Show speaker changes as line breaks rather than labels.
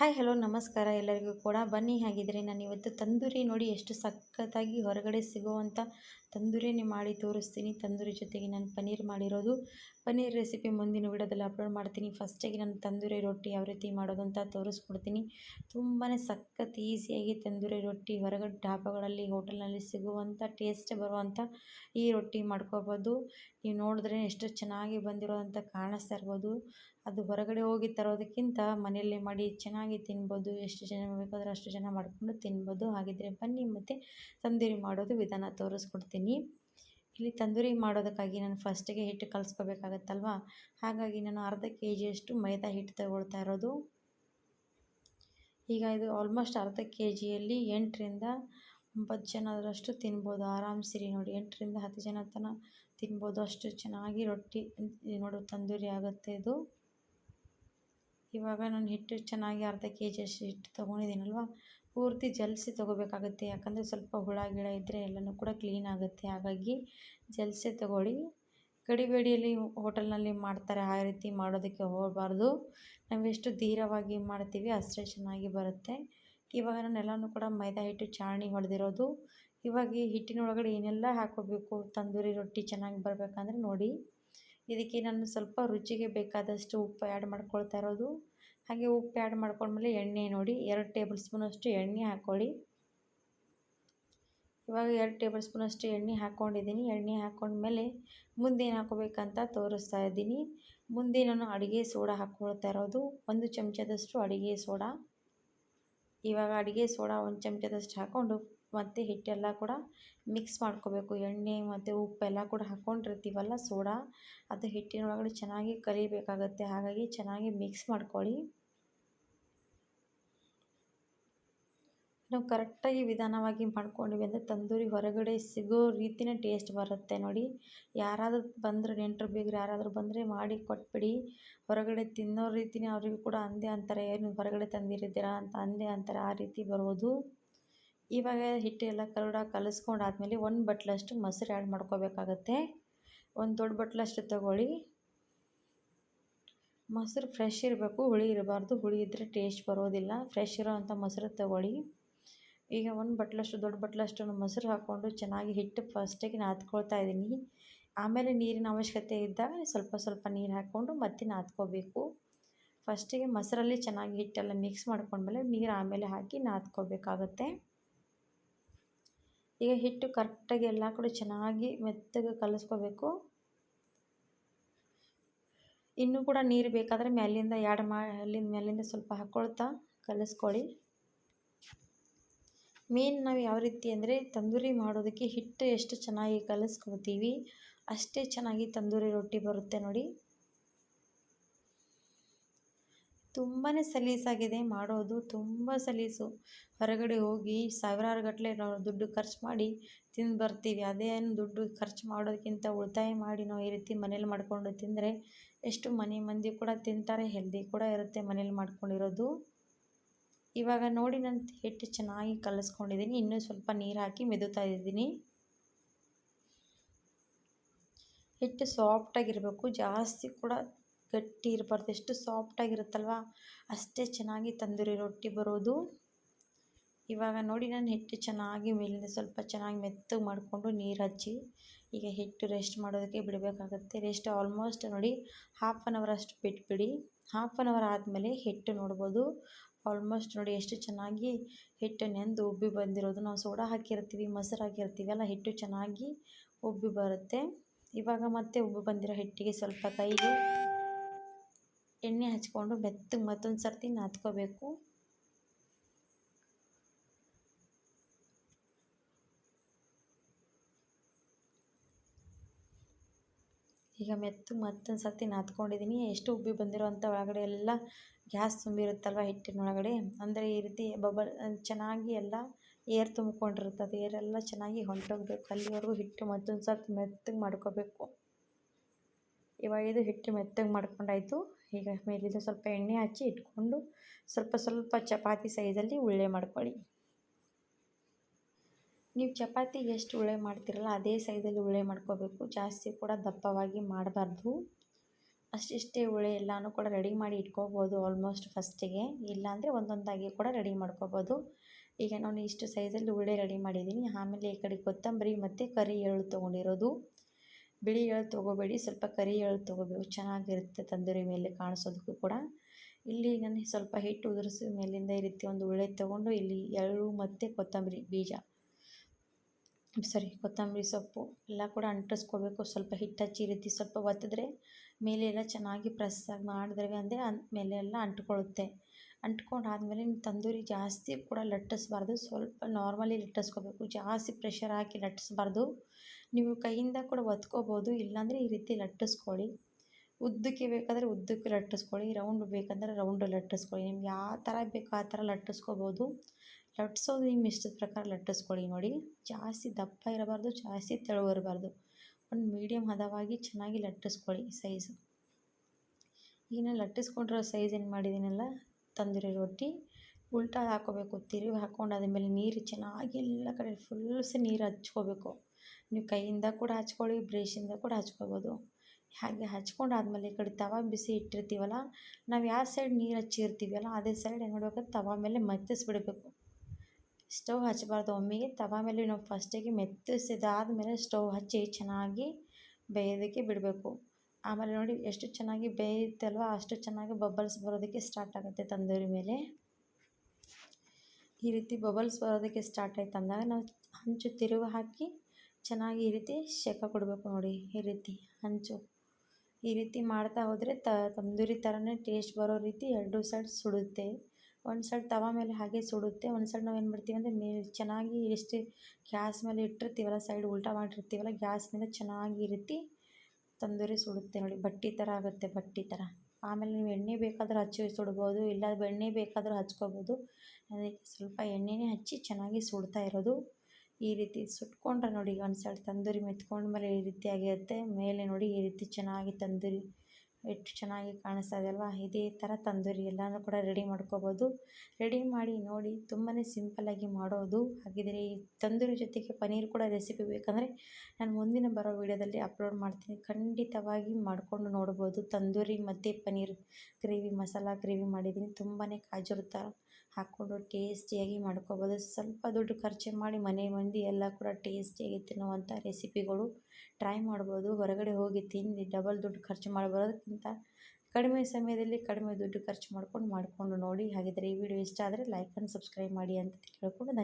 Hi, hello, ನಮಸ್ಕಾರ. ಎಲ್ಲರಿಗೂ ಕೂಡ ಬನ್ನಿ. ಹಾಗಿದ್ರೆ ನಾನು ಇವತ್ತು ತಂದೂರಿ ನೋಡಿ ಎಷ್ಟು ಸಖತ್ತಾಗಿ ಹೊರಗಡೆ ಸಿಗುವಂಥ ತಂದೂರಿನೇ ಮಾಡಿ ತೋರಿಸ್ತೀನಿ. ತಂದೂರಿ ಜೊತೆಗೆ ನಾನು ಪನ್ನೀರ್ ಮಾಡಿರೋದು. ಪನ್ನೀರ್ ರೆಸಿಪಿ ಮುಂದಿನ ವಿಡಿಯೋದಲ್ಲಿ ಅಪ್ಲೋಡ್ ಮಾಡ್ತೀನಿ. ಫಸ್ಟಿಗೆ ನಾನು ತಂದೂರಿ ರೊಟ್ಟಿ ಯಾವ ರೀತಿ ಮಾಡೋದು ಅಂತ ತೋರಿಸ್ಕೊಡ್ತೀನಿ. ತುಂಬಾ ಸಖತ್, ಈಸಿಯಾಗಿ ತಂದೂರಿ ರೊಟ್ಟಿ ಹೊರಗಡೆ ಡಾಬಾಗಳಲ್ಲಿ, ಹೋಟೆಲ್ನಲ್ಲಿ ಸಿಗುವಂಥ, ಟೇಸ್ಟ್ ಬರುವಂಥ ಈ ರೊಟ್ಟಿ ಮಾಡ್ಕೋಬೋದು. ನೀವು ನೋಡಿದ್ರೆ ಎಷ್ಟು ಚೆನ್ನಾಗಿ ಬಂದಿರೋದಂತ ಕಾಣಿಸ್ತಾ ಇರ್ಬೋದು. ಅದು ಹೊರಗಡೆ ಹೋಗಿ ತರೋದಕ್ಕಿಂತ ಮನೆಯಲ್ಲೇ ಮಾಡಿ ಚೆನ್ನಾಗಿ ತಿನ್ಬೋದು, ಎಷ್ಟು ಜನ ಬೇಕಾದರೂ ಅಷ್ಟು ಜನ ಮಾಡಿಕೊಂಡು ತಿನ್ಬೋದು. ಹಾಗಿದ್ದರೆ ಬನ್ನಿ, ಮತ್ತು ತಂದೂರಿ ಮಾಡೋದು ವಿಧಾನ ತೋರಿಸ್ಕೊಡ್ತೀನಿ. ಇಲ್ಲಿ ತಂದೂರಿ ಮಾಡೋದಕ್ಕಾಗಿ ನಾನು ಫಸ್ಟಿಗೆ ಹಿಟ್ಟು ಕಲಿಸ್ಕೋಬೇಕಾಗತ್ತಲ್ವ? ಹಾಗಾಗಿ ನಾನು ಅರ್ಧ ಕೆ ಜಿಯಷ್ಟು ಮೈದಾ ಹಿಟ್ಟು ತಗೊಳ್ತಾ ಇರೋದು. ಈಗ ಇದು ಆಲ್ಮೋಸ್ಟ್ ಅರ್ಧ ಕೆ ಜಿಯಲ್ಲಿ ಎಂಟರಿಂದ ಒಂಬತ್ತು ಜನರಷ್ಟು ತಿನ್ಬೋದು. ಆರಾಮ್ಸಿರಿ ನೋಡಿ, ಎಂಟರಿಂದ ಹತ್ತು ಜನ ತನಕ ತಿನ್ಬೋದು. ಅಷ್ಟು ಚೆನ್ನಾಗಿ ರೊಟ್ಟಿ ನೋಡು, ತಂದೂರಿ ಆಗುತ್ತೆ ಇದು. ಇವಾಗ ನಾನು ಹಿಟ್ಟು ಚೆನ್ನಾಗಿ ಅರ್ಧ ಕೆ ಜಿಯಷ್ಟು ಹಿಟ್ಟು ತೊಗೊಂಡಿದ್ದೀನಲ್ವ? ಪೂರ್ತಿ ಜಲ್ಸಿ ತೊಗೋಬೇಕಾಗುತ್ತೆ. ಯಾಕಂದರೆ ಸ್ವಲ್ಪ ಹುಳ, ಗಿಳ ಇದ್ದರೆ ಎಲ್ಲನೂ ಕೂಡ ಕ್ಲೀನ್ ಆಗುತ್ತೆ. ಹಾಗಾಗಿ ಜಲ್ಸೆ ತೊಗೊಳ್ಳಿ. ಗಡಿಬೇಡಿಯಲ್ಲಿ ಹೋಟೆಲ್ನಲ್ಲಿ ಮಾಡ್ತಾರೆ. ಆ ರೀತಿ ಮಾಡೋದಕ್ಕೆ ಹೋಗಬಾರ್ದು. ನಾವು ಎಷ್ಟು ಧೀರವಾಗಿ ಮಾಡ್ತೀವಿ ಅಷ್ಟೇ ಚೆನ್ನಾಗಿ ಬರುತ್ತೆ. ಇವಾಗ ನಾನು ಎಲ್ಲನೂ ಕೂಡ ಮೈದಾ ಹಿಟ್ಟು ಚಾಣಿ ಹೊಡೆದಿರೋದು. ಇವಾಗ ಈ ಹಿಟ್ಟಿನೊಳಗಡೆ ಏನೆಲ್ಲ ಹಾಕೋಬೇಕು, ತಂದೂರಿ ರೊಟ್ಟಿ ಚೆನ್ನಾಗಿ ಬರಬೇಕಂದ್ರೆ ನೋಡಿ. ಇದಕ್ಕೆ ನಾನು ಸ್ವಲ್ಪ ರುಚಿಗೆ ಬೇಕಾದಷ್ಟು ಉಪ್ಪು ಆ್ಯಡ್ ಮಾಡ್ಕೊಳ್ತಾ ಇರೋದು. ಹಾಗೆ ಉಪ್ಪು ಆ್ಯಡ್ ಮಾಡ್ಕೊಂಡ್ಮೇಲೆ ಎಣ್ಣೆ ನೋಡಿ, ಎರಡು ಟೇಬಲ್ ಸ್ಪೂನಷ್ಟು ಎಣ್ಣೆ ಹಾಕ್ಕೊಳ್ಳಿ. ಇವಾಗ ಎರಡು ಟೇಬಲ್ ಸ್ಪೂನಷ್ಟು ಎಣ್ಣೆ ಹಾಕ್ಕೊಂಡಿದ್ದೀನಿ. ಎಣ್ಣೆ ಹಾಕ್ಕೊಂಡ್ಮೇಲೆ ಮುಂದೆ ಏನು ಹಾಕೋಬೇಕಂತ ತೋರಿಸ್ತಾ ಇದ್ದೀನಿ. ಮುಂದೆ ನಾನು ಅಡುಗೆ ಸೋಡಾ ಹಾಕ್ಕೊಳ್ತಾ ಇರೋದು. ಒಂದು ಚಮಚದಷ್ಟು ಅಡುಗೆ ಸೋಡಾ. ಇವಾಗ ಅಡುಗೆ ಸೋಡಾ ಒಂದು ಚಮಚದಷ್ಟು ಹಾಕ್ಕೊಂಡು ಮತ್ತು ಹಿಟ್ಟೆಲ್ಲ ಕೂಡ ಮಿಕ್ಸ್ ಮಾಡ್ಕೋಬೇಕು. ಎಣ್ಣೆ ಮತ್ತು ಉಪ್ಪೆಲ್ಲ ಕೂಡ ಹಾಕ್ಕೊಂಡಿರ್ತೀವಲ್ಲ ಸೋಡಾ, ಅದು ಹಿಟ್ಟಿನೊಳಗಡೆ ಚೆನ್ನಾಗಿ ಕಲಿಬೇಕಾಗತ್ತೆ ಹಾಗಾಗಿ ಚೆನ್ನಾಗಿ ಮಿಕ್ಸ್ ಮಾಡ್ಕೊಳ್ಳಿ. ನಾವು ಕರೆಕ್ಟಾಗಿ ವಿಧಾನವಾಗಿ ಮಾಡ್ಕೊಂಡಿವಿ ಅಂದರೆ ತಂದೂರಿ ಹೊರಗಡೆ ಸಿಗೋ ರೀತಿಯೇ ಟೇಸ್ಟ್ ಬರುತ್ತೆ ನೋಡಿ. ಯಾರಾದರೂ ಬಂದರೆ ನೆಂಟರು ಬೀಗರು ಯಾರಾದರೂ ಬಂದರೆ ಮಾಡಿ ಕೊಟ್ಬಿಡಿ. ಹೊರಗಡೆ ತಿನ್ನೋ ರೀತಿಯೇ ಅವರಿಗೂ ಕೂಡ ಅಂದೇ ಅಂತಾರೆ. ಏನು ಹೊರಗಡೆ ತಂದಿರಿದ್ದೀರಾ ಅಂತ ಅಂದೇ ಅಂತಾರೆ. ಆ ರೀತಿ ಬರೋದು. ಇವಾಗ ಹಿಟ್ಟು ಎಲ್ಲ ಕರುಡ ಕಲಿಸ್ಕೊಂಡಾದ್ಮೇಲೆ ಒಂದು ಬಟ್ಲಷ್ಟು ಮೊಸರು ಆ್ಯಡ್ ಮಾಡ್ಕೋಬೇಕಾಗತ್ತೆ. ಒಂದು ದೊಡ್ಡ ಬಟ್ಲಷ್ಟು ತಗೊಳ್ಳಿ. ಮೊಸರು ಫ್ರೆಶ್ ಇರಬೇಕು, ಹುಳಿ ಇರಬಾರ್ದು. ಹುಳಿ ಇದ್ದರೆ ಟೇಸ್ಟ್ ಬರೋದಿಲ್ಲ. ಫ್ರೆಶ್ ಇರೋವಂಥ ಮೊಸರು ತಗೊಳ್ಳಿ. ಈಗ ಒಂದು ಬಟ್ಲಷ್ಟು, ದೊಡ್ಡ ಬಟ್ಲಷ್ಟು ಮೊಸರು ಹಾಕ್ಕೊಂಡು ಚೆನ್ನಾಗಿ ಹಿಟ್ಟು ಫಸ್ಟಿಗೆ ನಾದ್ಕೊಳ್ತಾ ಇದ್ದೀನಿ. ಆಮೇಲೆ ನೀರಿನ ಅವಶ್ಯಕತೆ ಇದ್ದಾಗ ಸ್ವಲ್ಪ ಸ್ವಲ್ಪ ನೀರು ಹಾಕ್ಕೊಂಡು ಮತ್ತೆ ನಾದ್ಕೋಬೇಕು. ಫಸ್ಟಿಗೆ ಮೊಸರಲ್ಲಿ ಚೆನ್ನಾಗಿ ಹಿಟ್ಟೆಲ್ಲ ಮಿಕ್ಸ್ ಮಾಡ್ಕೊಂಡ್ಮೇಲೆ ನೀರು ಆಮೇಲೆ ಹಾಕಿ ನಾದ್ಕೋಬೇಕಾಗತ್ತೆ. ಈಗ ಹಿಟ್ಟು ಕರೆಕ್ಟಾಗಿ ಎಲ್ಲ ಕಡೆ ಚೆನ್ನಾಗಿ ಮೆತ್ತಗೆ ಕಲಿಸ್ಕೋಬೇಕು. ಇನ್ನೂ ಕೂಡ ನೀರು ಬೇಕಾದರೆ ಮೇಲಿಂದ ಎರಡು ಮಾ, ಅಲ್ಲಿಂದ ಮೇಲಿಂದ ಸ್ವಲ್ಪ ಹಾಕ್ಕೊಳ್ತಾ ಕಲಸ್ಕೊಳ್ಳಿ. ಮೇನ್ ನಾವು ಯಾವ ರೀತಿ ಅಂದರೆ ತಂದೂರಿ ಮಾಡೋದಕ್ಕೆ ಹಿಟ್ಟು ಎಷ್ಟು ಚೆನ್ನಾಗಿ ಕಲಿಸ್ಕೊತೀವಿ ಅಷ್ಟೇ ಚೆನ್ನಾಗಿ ತಂದೂರಿ ರೊಟ್ಟಿ ಬರುತ್ತೆ ನೋಡಿ. ತುಂಬಾ ಸಲೀಸಾಗಿದೆ ಮಾಡೋದು ತುಂಬ ಸಲೀಸು. ಹೊರಗಡೆ ಹೋಗಿ ಸಾವಿರಾರು ಗಟ್ಟಲೆ ನಾವು ದುಡ್ಡು ಖರ್ಚು ಮಾಡಿ ತಿಂದು ಬರ್ತೀವಿ. ಅದೇನು ದುಡ್ಡು ಖರ್ಚು ಮಾಡೋದಕ್ಕಿಂತ ಉಳಿತಾಯ ಮಾಡಿ ನಾವು ಈ ರೀತಿ ಮನೇಲಿ ಮಾಡಿಕೊಂಡು ತಿಂದರೆ ಎಷ್ಟು ಮನೆ ಮಂದಿ ಕೂಡ ತಿಂತಾರೆ, ಹೆಲ್ದಿ ಕೂಡ ಇರುತ್ತೆ ಮನೇಲಿ ಮಾಡ್ಕೊಂಡಿರೋದು. ಇವಾಗ ನೋಡಿ ನಾನು ಹಿಟ್ಟು ಚೆನ್ನಾಗಿ ಕಲಿಸ್ಕೊಂಡಿದ್ದೀನಿ. ಇನ್ನೂ ಸ್ವಲ್ಪ ನೀರು ಹಾಕಿ ಮೆದುತಾ ಇದ್ದೀನಿ. ಹಿಟ್ಟು ಸಾಫ್ಟಾಗಿರಬೇಕು ಜಾಸ್ತಿ ಕೂಡ ಗಟ್ಟಿ ಇರಬಾರ್ದು, ಎಷ್ಟು ಸಾಫ್ಟಾಗಿರುತ್ತಲ್ವ ಅಷ್ಟೇ ಚೆನ್ನಾಗಿ ತಂದೂರಿ ರೊಟ್ಟಿ ಬರೋದು. ಇವಾಗ ನೋಡಿ ನಾನು ಹಿಟ್ಟು ಚೆನ್ನಾಗಿ ಮೇಲಿಂದ ಸ್ವಲ್ಪ ಚೆನ್ನಾಗಿ ಮೆತ್ತಗೆ ಮಾಡಿಕೊಂಡು ನೀರು ಹಚ್ಚಿ, ಈಗ ಹಿಟ್ಟು ರೆಸ್ಟ್ ಮಾಡೋದಕ್ಕೆ ಬಿಡಬೇಕಾಗುತ್ತೆ. ರೆಸ್ಟ್ ಆಲ್ಮೋಸ್ಟ್ ನೋಡಿ ಹಾಫ್ ಆನ್ ಅವರ್ ಅಷ್ಟು ಬಿಟ್ಬಿಡಿ. ಹಾಫ್ ಆನ್ ಅವರ್ ಆದಮೇಲೆ ಹಿಟ್ಟು ನೋಡ್ಬೋದು. ಆಲ್ಮೋಸ್ಟ್ ನೋಡಿ ಎಷ್ಟು ಚೆನ್ನಾಗಿ ಹಿಟ್ಟು ನೆಂದು ಉಬ್ಬಿ ಬಂದಿರೋದು. ನಾವು ಸೋಡಾ ಹಾಕಿರ್ತೀವಿ, ಮೊಸರು ಹಾಕಿರ್ತೀವಿ ಅಲ್ಲ, ಹಿಟ್ಟು ಚೆನ್ನಾಗಿ ಉಬ್ಬಿ ಬರುತ್ತೆ. ಇವಾಗ ಮತ್ತೆ ಉಬ್ಬಿ ಬಂದಿರೋ ಹಿಟ್ಟಿಗೆ ಸ್ವಲ್ಪ ಕೈಗೆ ಎಣ್ಣೆ ಹಚ್ಕೊಂಡು ಮೆತ್ತಗೆ ಮತ್ತೊಂದು ಸರ್ತಿ ನಾದ್ಕೋಬೇಕು. ಈಗ ಮೆತ್ತಗೆ ಮತ್ತೊಂದು ಸರ್ತಿ ನಾದ್ಕೊಂಡಿದ್ದೀನಿ ಎಷ್ಟು ಉಬ್ಬಿ ಬಂದಿರೋವಂಥ ಒಳಗಡೆ ಎಲ್ಲ ಗ್ಯಾಸ್ ತುಂಬಿರುತ್ತಲ್ವ ಹಿಟ್ಟಿನೊಳಗಡೆ? ಅಂದರೆ ಈ ರೀತಿ ಬಬಲ್ ಚೆನ್ನಾಗಿ ಎಲ್ಲ ಏರ್ ತುಂಬಿಕೊಂಡಿರುತ್ತೆ. ಅದು ಏರೆಲ್ಲ ಚೆನ್ನಾಗಿ ಹೊಂಟೋಗ್ಬೇಕು. ಅಲ್ಲಿವರೆಗೂ ಹಿಟ್ಟು ಮತ್ತೊಂದು ಸರ್ತಿ ಮೆತ್ತಗೆ ಮಾಡ್ಕೋಬೇಕು. ಇವಾಗ ಇದು ಹಿಟ್ಟು ಮೆತ್ತಗೆ ಮಾಡ್ಕೊಂಡಾಯಿತು. ಈಗ ಮೇಲಿಂದ ಸ್ವಲ್ಪ ಎಣ್ಣೆ ಹಚ್ಚಿ ಇಟ್ಕೊಂಡು ಸ್ವಲ್ಪ ಸ್ವಲ್ಪ ಚಪಾತಿ ಸೈಜಲ್ಲಿ ಉಳ್ಳೆ ಮಾಡ್ಕೊಳ್ಳಿ. ನೀವು ಚಪಾತಿ ಎಷ್ಟು ಉಳ್ಳೆ ಮಾಡ್ತೀರಲ್ಲ ಅದೇ ಸೈಜಲ್ಲಿ ಉಳ್ಳೆ ಮಾಡ್ಕೋಬೇಕು. ಜಾಸ್ತಿ ಕೂಡ ದಪ್ಪವಾಗಿ ಮಾಡಬಾರ್ದು. ಅಷ್ಟಿಷ್ಟೇ ಉಳ್ಳೆ ಎಲ್ಲನೂ ಕೂಡ ರೆಡಿ ಮಾಡಿ ಇಟ್ಕೋಬೋದು ಆಲ್ಮೋಸ್ಟ್ ಫಸ್ಟಿಗೆ. ಇಲ್ಲಾಂದರೆ ಒಂದೊಂದಾಗಿ ಕೂಡ ರೆಡಿ ಮಾಡ್ಕೋಬೋದು. ಈಗ ನಾನು ಇಷ್ಟು ಸೈಜಲ್ಲಿ ಉಳ್ಳೆ ರೆಡಿ ಮಾಡಿದ್ದೀನಿ. ಆಮೇಲೆ ಈ ಕಡೆ ಕೊತ್ತಂಬರಿ ಮತ್ತು ಕರಿ ಎಳ್ಳು ತೊಗೊಂಡಿರೋದು. ಬಿಳಿ ಎಳ್ಳು ತೊಗೋಬೇಡಿ, ಸ್ವಲ್ಪ ಕರಿ ಎಳ್ಳು ತೊಗೋಬೇಕು. ಚೆನ್ನಾಗಿರುತ್ತೆ ತಂದೂರಿ ಮೇಲೆ ಕಾಣಿಸೋದಕ್ಕೂ ಕೂಡ. ಇಲ್ಲಿ ನಾನು ಸ್ವಲ್ಪ ಹಿಟ್ಟು ಉದುರಿಸಿ ಮೇಲಿಂದ ಈ ರೀತಿ ಒಂದು ಉಳ್ಳೆ ತೊಗೊಂಡು ಇಲ್ಲಿ ಎಳ್ಳು ಮತ್ತು ಕೊತ್ತಂಬರಿ ಬೀಜ. ಸಾರಿ, ಕೊತ್ತಂಬರಿ ಸೊಪ್ಪು ಎಲ್ಲ ಕೂಡ ಅಂಟಿಸ್ಕೊಬೇಕು. ಸ್ವಲ್ಪ ಹಿಟ್ಟು ಹಚ್ಚಿ ರೀತಿ ಸ್ವಲ್ಪ ಒತ್ತಿದ್ರೆ ಮೇಲೆ ಎಲ್ಲ ಚೆನ್ನಾಗಿ ಪ್ರೆಸ್ ಆಗಿ ಮಾಡಿದ್ರೆ ಅಂದರೆ ಮೇಲೆ ಎಲ್ಲ ಅಂಟ್ಕೊಳ್ಳುತ್ತೆ. ಅಂಟ್ಕೊಂಡಾದ್ಮೇಲೆ ನೀವು ತಂದೂರಿ ಜಾಸ್ತಿ ಕೂಡ ಲಟ್ಟಿಸ್ಬಾರ್ದು. ಸ್ವಲ್ಪ ನಾರ್ಮಲಿ ಲಟ್ಟಿಸ್ಕೋಬೇಕು. ಜಾಸ್ತಿ ಪ್ರೆಷರ್ ಹಾಕಿ ಲಟ್ಟಿಸ್ಬಾರ್ದು. ನೀವು ಕೈಯಿಂದ ಕೂಡ ಒತ್ಕೋಬೋದು, ಇಲ್ಲಾಂದರೆ ಈ ರೀತಿ ಲಟ್ಟಿಸ್ಕೊಳ್ಳಿ. ಉದ್ದಕ್ಕೆ ಬೇಕಾದರೆ ಉದ್ದಕ್ಕೆ ಲಟ್ಟಿಸ್ಕೊಳ್ಳಿ ರೌಂಡ್ ಬೇಕಂದರೆ ರೌಂಡ್ ಲಟ್ಟಿಸ್ಕೊಳ್ಳಿ. ನಿಮ್ಗೆ ಯಾವ ಥರ ಬೇಕೋ ಆ ಥರ ಲಟ್ಟಿಸ್ಕೋಬೋದು. ಲಟ್ಟಿಸೋದು ನಿಮ್ಮ ಇಷ್ಟದ ಪ್ರಕಾರ ಲಟ್ಟಿಸ್ಕೊಳ್ಳಿ ನೋಡಿ. ಜಾಸ್ತಿ ದಪ್ಪ ಇರಬಾರ್ದು, ಜಾಸ್ತಿ ತೆಳು ಇರಬಾರ್ದು. ಒಂದು ಮೀಡಿಯಮ್ ಹದವಾಗಿ ಚೆನ್ನಾಗಿ ಲಟ್ಟಿಸ್ಕೊಳ್ಳಿ ಸೈಜು ಈಗ ನಾನು ಲಟ್ಟಿಸ್ಕೊಂಡಿರೋ ಸೈಜ್ ಏನು ಮಾಡಿದ್ದೀನಲ್ಲ, ತಂದಿರೋ ರೊಟ್ಟಿ. ಉಲ್ಟಾ ಹಾಕೋಬೇಕು ತಿರುವಿ ಹಾಕ್ಕೊಂಡು ಅದ್ರ ನೀರು ಚೆನ್ನಾಗಿ ಎಲ್ಲ ಕಡೆ ಫುಲ್ಸ್ ನೀರು ಹಚ್ಕೋಬೇಕು. ನೀವು ಕೈಯಿಂದ ಕೂಡ ಹಚ್ಕೊಳ್ಳಿ ಬ್ರೇಷಿಂದ ಕೂಡ ಹಚ್ಕೋಬೋದು. ಹಾಗೆ ಹಚ್ಕೊಂಡಾದ್ಮೇಲೆ ಈ ಕಡೆ ತವ ಬಿಸಿ ಇಟ್ಟಿರ್ತೀವಲ್ಲ, ನಾವು ಯಾವ ಸೈಡ್ ನೀರು ಹಚ್ಚಿರ್ತೀವಲ್ಲ, ಅದೇ ಸೈಡ್ ಏನು ಮಾಡಬೇಕು? ತವ ಮೇಲೆ ಮೆತ್ತಿಸ್ಬಿಡಬೇಕು. ಸ್ಟವ್ ಹಚ್ಚಬಾರ್ದು ಒಮ್ಮೆಗೆ ತವ ಮೇಲೆ ನಾವು ಫಸ್ಟಿಗೆ ಮೆತ್ತಿಸಿದಾದಮೇಲೆ ಸ್ಟವ್ ಹಚ್ಚಿ ಚೆನ್ನಾಗಿ ಬೇಯೋದಕ್ಕೆ ಬಿಡಬೇಕು. ಆಮೇಲೆ ನೋಡಿ ಎಷ್ಟು ಚೆನ್ನಾಗಿ ಬೇಯುತ್ತಲ್ವ ಅಷ್ಟು ಚೆನ್ನಾಗಿ ಬಬಲ್ಸ್ ಬರೋದಕ್ಕೆ ಸ್ಟಾರ್ಟ್ ಆಗುತ್ತೆ ತಂದೂರಿ ಮೇಲೆ. ಈ ರೀತಿ ಬಬಲ್ಸ್ ಬರೋದಕ್ಕೆ ಸ್ಟಾರ್ಟ್ ಆಯ್ತು ಅಂದಾಗ ನಾವು ಹಂಚು ತಿರುವು ಹಾಕಿ ಚೆನ್ನಾಗಿ ಈ ರೀತಿ ಶೇಕ ಕೊಡಬೇಕು ನೋಡಿ, ಈ ರೀತಿ ಹಂಚು ಈ ರೀತಿ ಮಾಡ್ತಾ ಹೋದರೆ ತ, ತಂದೂರಿ ಥರನೇ ಟೇಸ್ಟ್ ಬರೋ ರೀತಿ ಎರಡು ಸೈಡ್ ಸುಡುತ್ತೆ. ಒಂದು ಸೈಡ್ ತವ ಮೇಲೆ ಹಾಗೆ ಸುಡುತ್ತೆ, ಒಂದು ಸೈಡ್ ನಾವು ಏನು ಮಾಡ್ತೀವಿ ಅಂದರೆ ಮೇಲೆ ಚೆನ್ನಾಗಿ ಎಷ್ಟು ಗ್ಯಾಸ್ ಮೇಲೆ ಇಟ್ಟಿರ್ತೀವಲ್ಲ ಸೈಡ್ ಉಲ್ಟಾ ಮಾಡಿರ್ತೀವಲ್ಲ ಗ್ಯಾಸ್ ಮೇಲೆ ಚೆನ್ನಾಗಿ ರೀತಿ ತಂದೂರಿ ಸುಡುತ್ತೆ ನೋಡಿ, ಬಟ್ಟಿ ಥರ ಆಗುತ್ತೆ, ಬಟ್ಟಿ ಥರ ಆಮೇಲೆ ನೀವು ಎಣ್ಣೆ ಬೇಕಾದರೂ ಹಚ್ಚಿ ಸುಡ್ಬೋದು, ಇಲ್ಲ ಬೆಣ್ಣೆ ಬೇಕಾದರೂ ಹಚ್ಕೋಬೋದು. ಅದಕ್ಕೆ ಸ್ವಲ್ಪ ಎಣ್ಣೆನೇ ಹಚ್ಚಿ ಚೆನ್ನಾಗಿ ಸುಡ್ತಾ ಇರೋದು. ಈ ರೀತಿ ಸುಟ್ಕೊಂಡ್ರೆ ನೋಡಿ ಒಂದು ಸೈಡ್ ತಂದೂರಿ ಮೆತ್ಕೊಂಡ್ಮೇಲೆ ಈ ರೀತಿ ಆಗಿರುತ್ತೆ. ಮೇಲೆ ನೋಡಿ ಈ ರೀತಿ ಚೆನ್ನಾಗಿ ತಂದೂರಿ ಎಷ್ಟು ಚೆನ್ನಾಗಿ ಕಾಣಿಸ್ತಾ ಇದೆಯಲ್ವಾ ಇದೇ ಥರ ತಂದೂರಿ ಎಲ್ಲನೂ ಕೂಡ ರೆಡಿ ಮಾಡ್ಕೋಬೋದು. ರೆಡಿ ಮಾಡಿ ನೋಡಿ ತುಂಬಾ ಸಿಂಪಲ್ಲಾಗಿ ಮಾಡೋದು ಹಾಗಿದ್ರೆ ಈ ತಂದೂರಿ ಜೊತೆಗೆ ಪನ್ನೀರ್ ಕೂಡ ರೆಸಿಪಿ ಬೇಕಂದರೆ ನಾನು ಮುಂದಿನ ಬರೋ ವೀಡಿಯೋದಲ್ಲಿ ಅಪ್ಲೋಡ್ ಮಾಡ್ತೀನಿ. ಖಂಡಿತವಾಗಿ ಮಾಡಿಕೊಂಡು ನೋಡ್ಬೋದು ತಂದೂರಿ ಮತ್ತು ಪನ್ನೀರ್ ಗ್ರೇವಿ ಮಸಾಲ ಗ್ರೇವಿ ಮಾಡಿದ್ದೀನಿ. ತುಂಬಾ ಕಾಜೂರು ಥರ ಹಾಕ್ಕೊಂಡು ಟೇಸ್ಟಿಯಾಗಿ ಮಾಡ್ಕೋಬೋದು. ಸ್ವಲ್ಪ ದುಡ್ಡು ಖರ್ಚು ಮಾಡಿ ಮನೆ ಮಂದಿ ಎಲ್ಲ ಕೂಡ ಟೇಸ್ಟಿಯಾಗಿ ತಿನ್ನುವಂಥ ರೆಸಿಪಿಗಳು ಟ್ರೈ ಮಾಡ್ಬೋದು. ಹೊರಗಡೆ ಹೋಗಿ ತಿಂದು ಡಬಲ್ ದುಡ್ಡು ಖರ್ಚು ಮಾಡಿಬರೋದಕ್ಕಿಂತ ಕಡಿಮೆ ಸಮಯದಲ್ಲಿ ಕಡಿಮೆ ದುಡ್ಡು ಖರ್ಚು ಮಾಡ್ಕೊಂಡು ಮಾಡಿಕೊಂಡು ನೋಡಿ. ಹಾಗಿದ್ದರೆ ಈ ವಿಡಿಯೋ ಇಷ್ಟ ಆದರೆ ಲೈಕ್ ಆ್ಯಂಡ್ ಸಬ್ಸ್ಕ್ರೈಬ್ ಮಾಡಿ ಅಂತ ಕೇಳ್ಕೊಂಡು